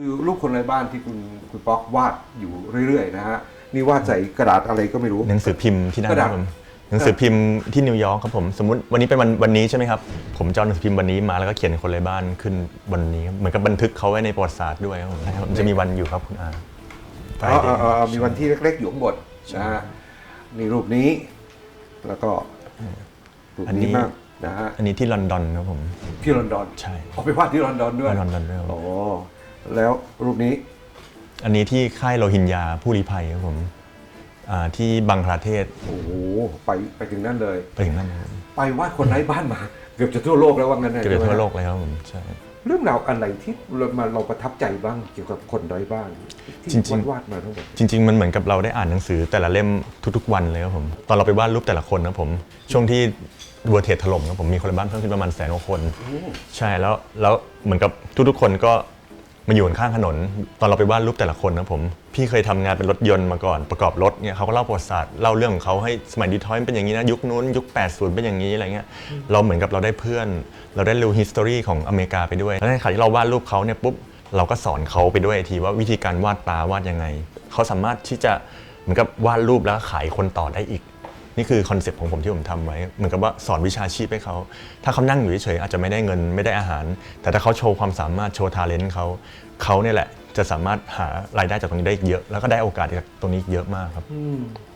คือรูปคนไร้บ้านที่คุณคุณป๊อกวาดอยู่เรื่อยๆนะฮะนี่วาดใส่กระดาษอะไรก็ไม่รู้ หนังสือพิมพ์ที่นั่นกระคดาษ รับผมหนังสือพิมพ์ที่นิวยอร์กครับผมสมมติวันนี้เป็นวันวันนี้ใช่ไหมครับผมจะเอาหนังสือพิมพ์วันนี้มาแล้วก็เขียนคนไร้บ้านขึ้นวันนี้ครับเหมือนกับบันทึกเขาไว้ในประวัติศาสตร์ด้วยครับผมนะครับมันจะมีวันอยู่ครับคุณอา อ๋อ Friday อ๋ออ๋อมีวันที่เล็กๆอยู่ข้างบนนะฮะนี่รูปนี้ แล้วก็รูปอันนี้ นี้มากนะฮะอันนี้ที่ลอนดอนครับผม ที่ลอนดอนใช่ เอาไปวาดที่ลอนดอนด้วยลอนดอนด้วยครับโอ้ แล้วรูปนี้ อันนี้ที่ค่ายโรฮิงญาผู้ลี้ภัยครับผมอ่าที่บังคลาเทศโอ้โหไปไปถึงนั่นเลย ไปถึงนั่นครับไปวาดคนไร้บ้านมา เกือบจะทั่วโลกแล้วว่างั้นนะเกือบจะทั่วโลกใช่ไหมเลยครับผมใช่ เรื่องราวอะไรที่เรามาเราประทับใจบ้างเกี่ยวกับคนไร้บ้านที่จริงๆวาดมาทั้งหมดจริง ๆ มันเหมือนกับเราได้อ่านหนังสือแต่ละเล่มทุก ๆ วันเลยครับผมตอนเราไปวาดรูปแต่ละคนนะผมช่วงที่วัวเทศถล่มครับผมมีคนในบ้านเพิ่มขึ้นประมาณแสนกว่าคน ใช่แล้วแล้วเหมือนกับทุกๆ คนก็ มาอยู่ข้างถนน ตอนเราไปวาดรูปแต่ละคนนะผม พี่เคยทำงานเป็นรถยนต์มาก่อนประกอบรถเนี่ยเขาก็เล่าประวัติศาสตร์เล่าเรื่องของเขาให้สมัยดีทอยเป็นอย่างนี้นะยุคนู้นยุค 80 เป็นอย่างนี้อะไรเงี้ยเราเหมือนกับเราได้เพื่อน เราได้รู้ history ของอเมริกาไปด้วยแล้วในขณะที่เราวาดรูปเขาเนี่ยปุ๊บเราก็สอนเขาไปด้วยทีว่าวิธีการวาดปลาวาดยังไง เขาสามารถที่จะเหมือนกับวาดรูปแล้วขายคนต่อได้อีก นี่คือคอนเซปต์ของผมที่ผมทำไว้ เหมือนกับว่าสอนวิชาชีพให้เขา ถ้าเขานั่งอยู่เฉยๆอาจจะไม่ได้เงินไม่ได้อาหาร แต่ถ้าเขาโชว์ความสามารถโชว์ทาเลนต์เขาเขาเนี่ยแหละจะสามารถหารายได้จากตรงนี้ได้อีกเยอะ แล้วก็ได้โอกาสจากตรงนี้อีกเยอะมากครับ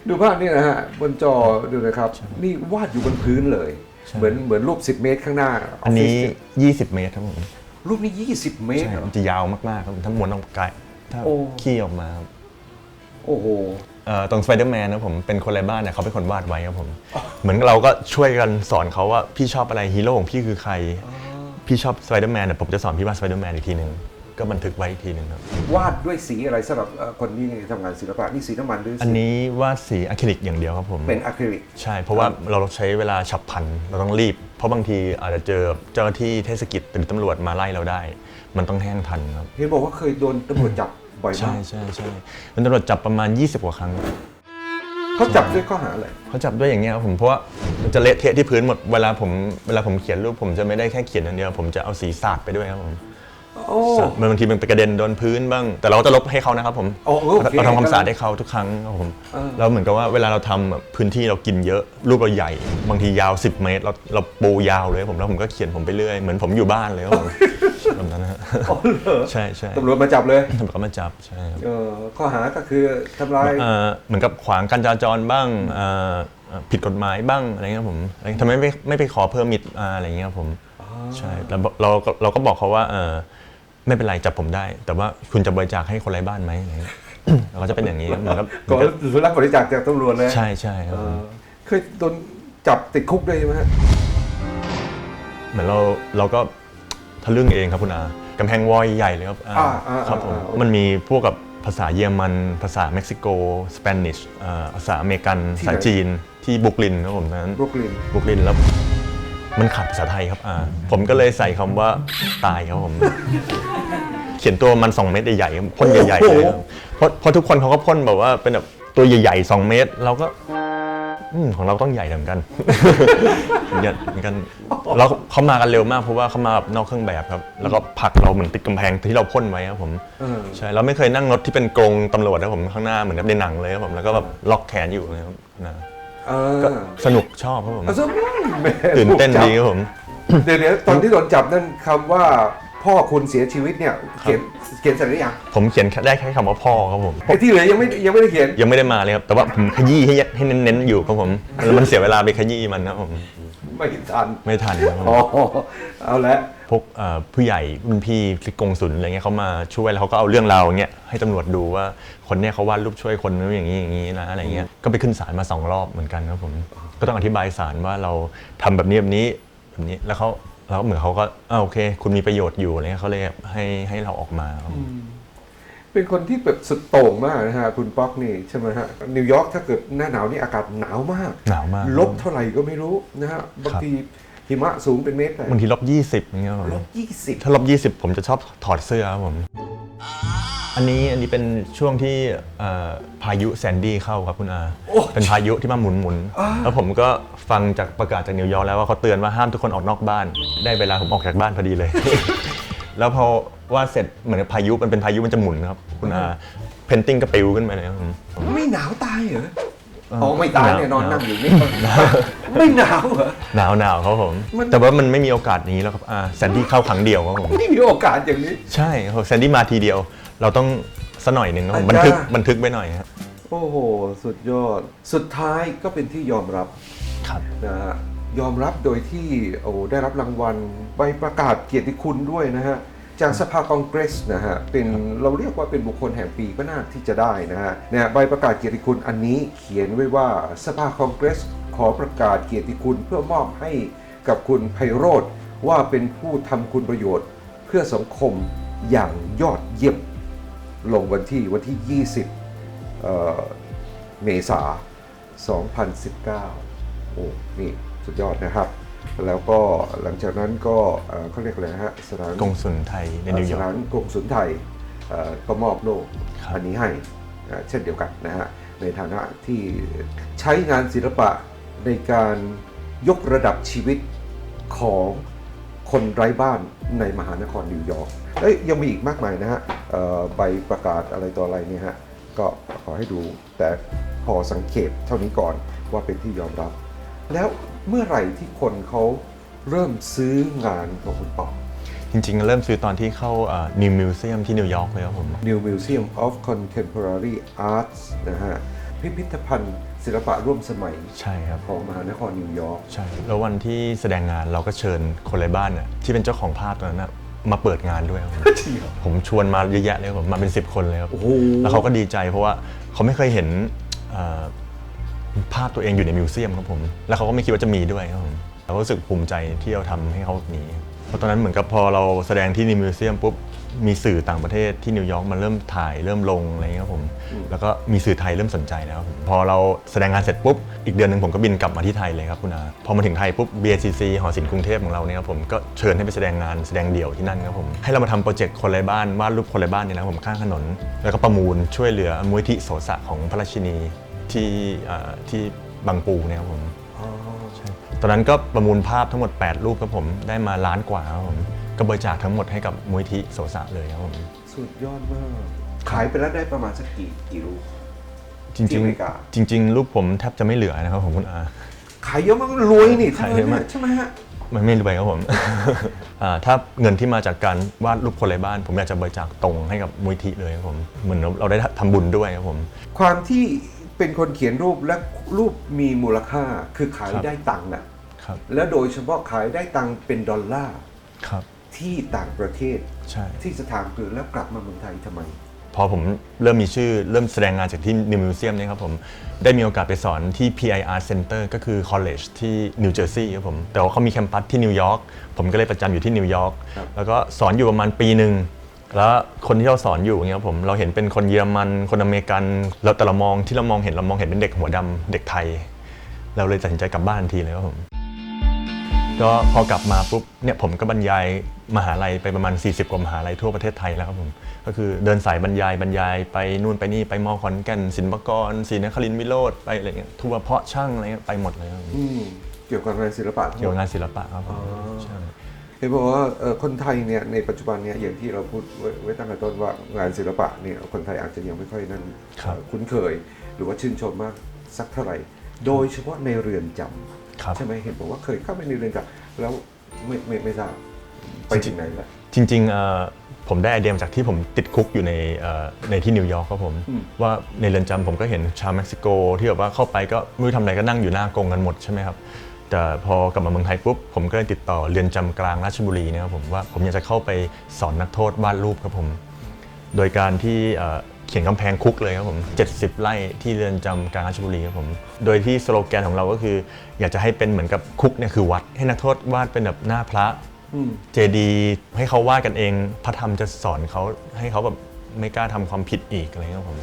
ดูภาพนี่นะฮะบนจอดูนะครับ นี่วาดอยู่บนพื้นเลยใช่เหมือนเหมือนรูป 10 เมตรข้างหน้า อันนี้ฟฟิศ20 เมตรครับผมรูปนี้ 20 เมตรใช่เหรอมันจะยาวมากๆครับถ้าม้วนออกไกลถ้าโอ้ขี้ออกมาครับโอ้โห เอ่อตรงสไปเดอร์แมนนะผมเป็นคนไร้บ้านเนี่ยเขาเป็นคนวาดไว้ครับผมเหมือนเราก็ช่วยกันสอนเขาว่าพี่ชอบอะไรฮีโร่ของพี่คือใคร พี่ชอบสไปเดอร์แมนเนี่ยผมจะสอนพี่ว่าสไปเดอร์แมนอีกทีหนึ่งก็บันทึกไว้อีกทีหนึ่งครับวาดด้วยสีอะไรสำหรับเอ่อคนที่ทำงานศิลปะนี่สีน้ำมันหรืออัสีนนี้วาดสีอะคริลิกอย่างเดียวครับผม เป็นอะคริลิก ใช่ เพราะว่าเราใช้เวลาฉับพลัน เราต้องรีบ เพราะบางทีอาจจะเจอเจ้าหน้าที่เทศกิจหรือตำรวจมาไล่เราได้ มันต้องแห้งทันครับ เห็นบอกว่าเคยโดนตำรวจจับ บ่อยใช่มากใช่ใช่เป็นตำรวจจับประมาณ 20 กว่าครั้ง เขาจับด้วยข้อหาอะไรเขาจับด้วยอย่างเงี้ยครับผมเพราะว่ามันจะเละเทะที่พื้นหมดเวลาผมเวลาผมเขียนรูปผมจะไม่ได้แค่เขียนอย่างเดียว ผมจะเอาสีสาดไปด้วยครับผมโอ้ สาดมันบางทีมันไปกระเด็นโดนพื้นบ้าง แต่เราก็จะลบให้เขานะครับผมโอ้โอเค เราทำความสะอาดให้เขาทุกครั้งครับผมเออเราเหมือนกับว่าเวลาเราทำแบบพื้นที่เรากินเยอะรูปเราใหญ่ บางทียาว 10 เมตร เราเราปูยาวเลยครับผมแล้วผมก็เขียนผมไปเรื่อยเหมือนผมอยู่บ้านเลยครับผม แบบนั้นนะฮะอ๋อเหรอใช่ใช่ตำรวจมาจับเลยตำรวจก็มาจับใช่ครับเออข้อหาก็คือทำลายเอ่อเหมือนกับขวางการจราจรบ้างเอ่อเอ่อผิดกฎหมายบ้างอะไรเงี้ยผมทำไมไม่ไม่ไปขอเพิ่มมิดอะไรเงี้ยครับผมใช่แล้วเราเราเราก็บอกเขาว่าเออไม่เป็นไรจับผมได้ แต่ว่าคุณจะบริจาคให้คนไร้บ้านไหมอะไรเงี้ย เราก็จะเป็นอย่างนี้เหมือนกับเหมืก็อนกับรับบริจาคจากตำรวจเลยใช่ใช่คเอรับผม อเคยโดนจับติดคุกด้วยใช่ไหมฮะ เหมือนเราเราก็ทะ ลึ่งเองครับคุณอากำแพงวอยใหญ่เลยครับอ่าอ่าอ่าครับผมอ่าอ่า มันมีพวกกับภาษาเยอรมัน ภาษาเม็กซิโก สเปนิชอ่าภาษาอเมริกันภาษาจีนที่บุกลินครับผมนั้น บรุกลินบุกลินแล้วมันขาดภาษาไทยครับอ่าผมก็เลยใส่คำว่าตายครับผม เขียนตัวมัน 2 เมตรใหญ่ๆครับพ่นใหญ่ๆเลยครับเพราะเพราะทุกคนเขาก็พ่นแบบว่าเป็นแบบตัวใหญ่ๆ 2 เมตร เราก็ อืมของเราต้องใหญ่เหมือนกันเหมือนกันเหมือนกันแล้วเขามากันเร็วมากเพราะว่าเขามาแบบนอกเครื่องแบบครับ แล้วก็ผลักเราเหมือนติดกำแพงที่เราพ่นไว้ครับผมเออใช่เราไม่เคยนั่งรถที่เป็นกรงตำรวจนะผมข้างหน้าเหมือนกับในหนังเลยครับผมแล้วก็แบบล็อกแขนอยู่นะครับนะเออก็สนุกชอบครับผมเอาซะแหม่ตื่นเต้นถูกจับดีครับผม เดี๋ยวเดี๋ยวตอนที่โดนจับนั่นคำว่า พ่อคุณเสียชีวิตเนี่ยเขียนเขียนเสร็จหรือยังผมเขียนแค่ได้แค่คำว่าพ่อครับผม ไอ้ที่เหลือยังไม่ยังไม่ได้เขียน ยังไม่ได้มาเลยครับ แต่ว่าผมขยี้ให้ให้เน้นๆอยู่ครับผมแล้วมันเสียเวลาไปขยี้มันนะครับผม ไม่ทันไม่ทันครับผม อ๋อเอาละ พวกเอ่อผู้ใหญ่รุ่นพี่ที่กงสุลอะไรเงี้ยเขามาช่วยแล้วเขาก็เอาเรื่องราวเงี้ยให้ตำรวจดูว่าคนเนี้ยเขาวาดรูปช่วยคนนู้นอย่างนี้อย่างนี้นะอะไรเงี้ยก็ไปขึ้นศาลมาสองรอบเหมือนกันครับผมก็ต้องอธิบายศาลว่าเราทำแบบนี้แบบนี้แบบนี้แล้วเขา แล้วเหมือนเขาก็อ่าโอเค คุณมีประโยชน์อยู่อะไรเงี้ยเขาเลยให้ให้เราออกมาครับผมเป็นคนที่แบบสุดโต่งมากนะฮะ คุณป๊อกนี่ใช่ไหมฮะนิวยอร์กถ้าเกิดหน้าหนาวนี่อากาศหนาวมาก หนาวมาก ลบเท่าไหร่ก็ไม่รู้นะฮะบางทีหิมะสูงเป็นเมตรเลยบางทีลบยี่สิบอย่างเงี้ยครับผมลบยี่สิบถ้าลบ20ผมจะชอบถอดเสื้อครับผม อันนี้อันนี้เป็นช่วงที่เอ่อพายุแซนดี้เข้าครับคุณอาเป็นพายุที่มาหมุนหมุนๆแล้วผมก็ฟังจากประกาศจากนิวยอร์กแล้วว่าเขาเตือนว่าห้ามทุกคนออกนอกบ้าน ได้เวลาผมออกจากบ้านพอดีเลย แล้วพอวาดเสร็จเหมือนกับพายุมันเป็นพายุมันจะหมุนครับคุณอาเพนติ้งก็ปลิวขึ้นมาเลยครับผม ไม่หนาวตายเหรอเอ่ออ๋อไม่ตายเนี่ยหนานอนหนาวนั่งอยู่นี่ไม่หนาวเหรอ หนาวหนาวครับผม มัน แต่ว่ามันไม่มีโอกาสนี้แล้วครับอาแซนดี้เข้าครั้งเดียวครับผม ไม่มีโอกาสอย่างนี้ ใช่ครับแซนดี้มาทีเดียว เราต้องสักหน่อยหนึ่งครับผมอาบันจารย์ทึกบันทึกไว้หน่อยครับโอ้โห สุดยอด สุดท้ายก็เป็นที่ยอมรับครับ นะฮะยอมรับโดยที่โอ้ได้รับรางวัลใบประกาศเกียรติคุณด้วยนะฮะ จากสภาคองเกรสนะฮะเป็นเราเรียกว่าเป็นบุคคลแห่งปีก็น่าที่จะได้นะฮะเนี่ยใบประกาศเกียรติคุณอันนี้เขียนไว้ว่าสภาคองเกรสขอประกาศเกียรติคุณเพื่อมอบให้กับคุณไพโรธว่าเป็นผู้ทำคุณประโยชน์ เพื่อสังคมอย่างยอดเยี่ยม ลงวันที่วันที่ 20เอ่อเมษา 2019 โอ้ นี่สุดยอดนะครับ แล้วก็หลังจากนั้นก็เอ่อเขาเรียกอะไรนะฮะสถานกงสุลไทยในนิวยอสร์ถากนกงสุลไทยเอ่อก็มอบโล่ครับอันนี้ให้เอ่อเช่นเดียวกันนะฮะ ในฐานะที่ใช้งานศิลปะในการยกระดับชีวิตของคนไร้บ้านในมหานครนิวยอร์กเอ้ยยังมีอีกมากมายนะฮะเอ่อ ใบประกาศอะไรต่ออะไรเนี่ยฮะก็ขอให้ดูแต่พอสังเกตเท่านี้ก่อนว่าเป็นที่ยอมรับ แล้วเมื่อไหร่ที่คนเขาเริ่มซื้องานของคุณปอจริงๆ เริ่มซื้อตอนที่เข้านิวมิวเซียมที่นิวยอร์กเลยครับผม New Museum of Contemporary Arts นะฮะพิพิธภัณฑ์ศิลปะร่วมสมัยใช่ครับของมหานครนิวยอร์กใช่แล้ววันที่แสดงงานเราก็เชิญคนไร้บ้านน่ะที่เป็นเจ้าของภาพตอนนั้นนะ มาเปิดงานด้วยครับผมจริงเหรอ ผมชวนมาเยอะแยะเลยครับผมมาเป็น 10 คนเลยครับ โอ้โห แล้วเขาก็ดีใจเพราะว่าเขาไม่เคยเห็นเอ่อภาพตัวเองอยู่ในมิวเซียมครับผม แล้วเขาก็ไม่คิดว่าจะมีด้วยครับผมเราก็รู้สึกภูมิใจที่เราทำให้เขามี เพราะตอนนั้นเหมือนกับพอเราแสดงที่ในมิวเซียมปุ๊บมีสื่อต่างประเทศที่นิวยอร์กมันเริ่มถ่ายเริ่มลงอะไรอย่างเงี้ยครับผมแล้วก็มีสื่อไทยเริ่มสนใจแล้วพอเราแสดงงานเสร็จปุ๊บอีกเดือนหนึ่งผมก็บินกลับมาที่ไทยเลยครับคุณอาพอมาถึงไทยปุ๊บ BACC หอศิลป์กรุงเทพของเราเนี่ยครับผมก็เชิญให้ไปแสดงงานแสดงเดี่ยวที่นั่นครับผมให้เรามาทำโปรเจกต์คนไร้บ้านวาดรูปคนไร้บ้านเนี่ยนะครับผมข้างถนน แล้วก็ประมูลช่วยเหลือมูลที่โสสะของพระราชินีที่ที่บางปูเนี่ยครับผม อ๋อตอนนั้นก็ประมูลภาพทั้งหมด 8 รูปครับผมได้มาล้านกว่าครับผมก็บริจาคทั้งหมดให้กับมูลที่โสสะเลยครับผมสุดยอดมาก ขายไปแล้วได้ประมาณสักกี่กี่รูป จริงที่อเมริกา ๆจริง ๆ รูปผมแทบจะไม่เหลือนะครับผมคุณอา ขายเยอะมากรวยนี่ขายเยอะมากใช่ไหมฮะ มันไม่รวยครับผม อ่าถ้าเงินที่มาจากการวาดรูปคนไร้บ้าน ผมอยากจะบริจาคตรงให้กับมูลที่เลยครับผมเหมือนเราได้ทำบุญด้วยครับผม ความที่ เป็นคนเขียนรูปและรูปมีมูลค่าคือขายครับได้ตังค์น่ะครับและโดยเฉพาะขายได้ตังค์เป็นดอลลาร์ครับที่ต่างประเทศใช่ที่สถานคือแล้วกลับมาเมืองไทยทำไม พอผมเริ่มมีชื่อเริ่มแสดงงานจากที่นิวมิวเซียมเนี่ยครับผมได้มีโอกาสไปสอนที่ PIR Center ก็คือ college ที่นิวเจอร์ซีย์ครับผมแต่ว่าเขามีแคมปัสที่นิวยอร์กผมก็เลยประจำอยู่ที่นิวยอร์กครับแล้วก็สอนอยู่ประมาณปีหนึ่ง แล้วคนที่เราสอนอยู่อย่างเงี้ยครับผมเราเห็นเป็นคนเยอรมันคนอเมริกันแล้วแต่เรามองที่เรามองเห็นเรามองเห็นเป็นเด็กหัวดำเด็กไทย เราเลยตัดสินใจกลับบ้านทันทีเลยครับผมก็พอกลับมาปุ๊บเนี่ยผมก็บรรยายมหาลัยไปประมาณ 40 กว่ามหาลัยทั่วประเทศไทยแล้วครับผมก็คือเดินสายบรรยายบรรยายไปนู่นไปนี่ไปมอขอนแก่นศิลปากรศรีนครินทร์วิโรธไปอะไรเงี้ยทั่วเพาะช่างอะไรเงี้ยไปหมดเลยครับผมอืมเกี่ยวกับงานศิลปะทั้งหเกี่ยวมกับดงานศิลปะครับผมอ๋อใช่ เห็นบอกว่าเอ่อคนไทยเนี่ยในปัจจุบันเนี่ยอย่างที่เราพูดไว้ไว้ตั้งแต่ต้นว่างานศิลปะเนี่ยคนไทยอาจจะยังไม่ค่อยนั่นครับเอ่อคุ้นเคย หรือว่าชื่นชมมากสักเท่าไหร่ โดยเฉพาะในเรือนจำครับใช่ไหมเห็นบอกว่าเคยเข้าไปในเรือนจำแล้วไม่ไม่ไม่ทราบไปถึงไหนแล้วจริงๆเอ่อผมได้ไอเดียมาจากที่ผมติดคุกอยู่ในเอ่อในที่นิวยอร์กครับผมอืมว่าในเรือนจำผมก็เห็นชาวเม็กซิโกที่แบบว่าเข้าไปก็ไม่รู้ทำอะไรก็นั่งอยู่หน้ากรงกันหมดใช่ไหมครับ แต่พอกลับมาเมืองไทยปุ๊บผมก็เลยติดต่อเรือนจำกลางราชบุรีเนะครับผมว่าผมอยากจะเข้าไปสอนนักโทษวาดรูปครับผม โดยการที่เอ่อเขียนกำแพงคุกเลยครับผม 70 ไร่ที่เรือนจำกลางราชบุรีครับผม โดยที่สโลแกนของเราก็คือ อยากจะให้เป็นเหมือนกับคุกเนี่ยคือวัด ให้นักโทษวาดเป็นแบบหน้าพระอืมเจดีย์ให้เขาวาดกันเอง พระธรรมจะสอนเขาให้เขาแบบไม่กล้าทำความผิดอีกอะไรเงี้ยครับผม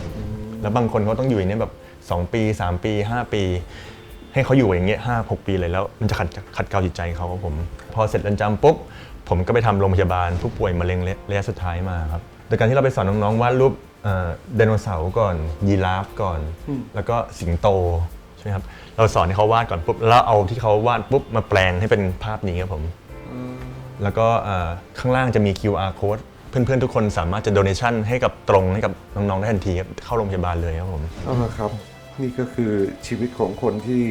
แล้วบางคนเขาต้องอยู่อย่างนี้แบบ 2 ปี 3 ปี 5 ปี ให้เขาอยู่อย่างเงี้ยห้าหกปีเลยแล้วมันจะขัดขัดเกลาจิตใจเขาครับผม พอเสร็จเรือนจำปุ๊บผมก็ไปทำโรงพยาบาลผู้ป่วยมะเร็งระยะสุดท้ายมาครับโดยการที่เราไปสอนน้องๆวาดรูปเอ่อไดโนเสาร์ก่อน ยีราฟก่อน แล้วก็สิงโตใช่ไหมครับเราสอนให้เขาวาดก่อนปุ๊บแล้วเอาที่เขาวาดปุ๊บมาแปลงให้เป็นภาพนี้ครับผม แล้วก็เอ่อข้างล่างจะมี QR code เเพื่อนๆทุกคนสามารถจะ donation ให้กับตรงให้กับน้องๆได้ทันทีครับเข้าโรงพยาบาลเลยครับผมเอาละครับ นี่ก็คือชีวิตของคนที่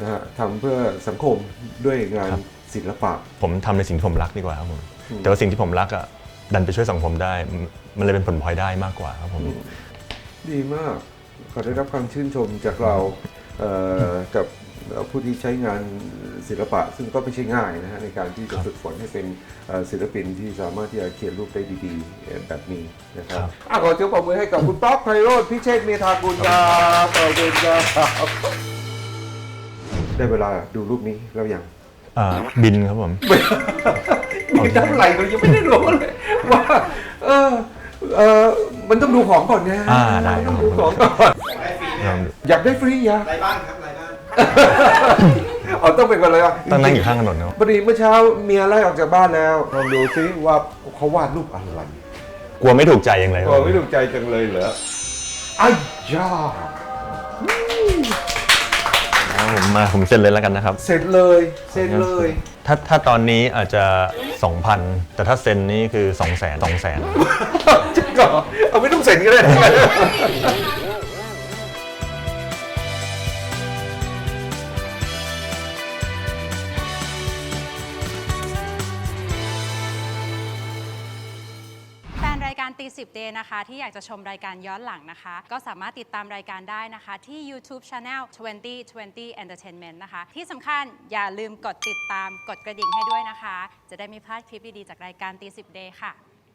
นะฮะทำเพื่อสังคมด้วยงานศิลปะ ผมทำในสิ่งที่ผมรักดีกว่าครับผมแต่ว่าสิ่งที่ผมรักอะดันไปช่วยสังคมได้ มันเลยเป็นผลพลอยได้มากกว่าครับผม ดีมาก ขอได้รับความชื่นชมจากเราเอ่อกับ ผู้ที่ใช้งานศิลปะ ซึ่งก็ไม่ใช่ง่ายนะฮะในการที่จะฝึกฝนให้เป็นเอ่อศิลปินที่สามารถที่จะเขียนรูปได้ดีๆ แบบนี้นะครับครับอะขอเสียงปรบมือให้กับคุณป๊อกไพโรธพิเชษฐ์เมธากุลครับขอบคุณครับได้เวลาดูรูปนี้แล้วยังอ่าบินครับผมมีเท่าไหร่เรายังไม่ได้รู้เลยว่าเออเออมันต้องดูของก่อนนะอ่าได้ครับต้องดูของก่อนลองดูอยากได้ฟรีอยากไรบ้านครับไรบ้าน อ๋อต้องเป็นกันเลยอะต้องนั่งอยู่ข้างถนนครับพอดีเมื่อเช้าเมียไล่ออกจากบ้านแล้วลองดูซิว่าเขาวาดรูปอะไรกลัวไม่ถูกใจยังเลยคโอ้รับไม่ถูกใจจังเลยเหรออ้ายยาครับผมมาผมเซ็นเลยแล้วกันนะครับเสร็จเลยเสร็จเลย ถ้าถ้าตอนนี้อาจจะ 2,000 แต่ถ้าเซ็นนี่คือ 2 0 0 0 0 0 2 0 0 0 0จริงเหรอเอาไม่ต้องเสร็จก็ได้ 40 Day นะคะ ที่อยากจะชมรายการย้อนหลังนะคะ ก็สามารถติดตามรายการได้นะคะ ที่ YouTube Channel 2020 Entertainment นะคะ ที่สำคัญอย่าลืมกดติดตามกดกระดิ่งให้ด้วยนะคะ จะได้ไม่พลาดคลิปดี ๆ จากรายการตี10 Day ค่ะ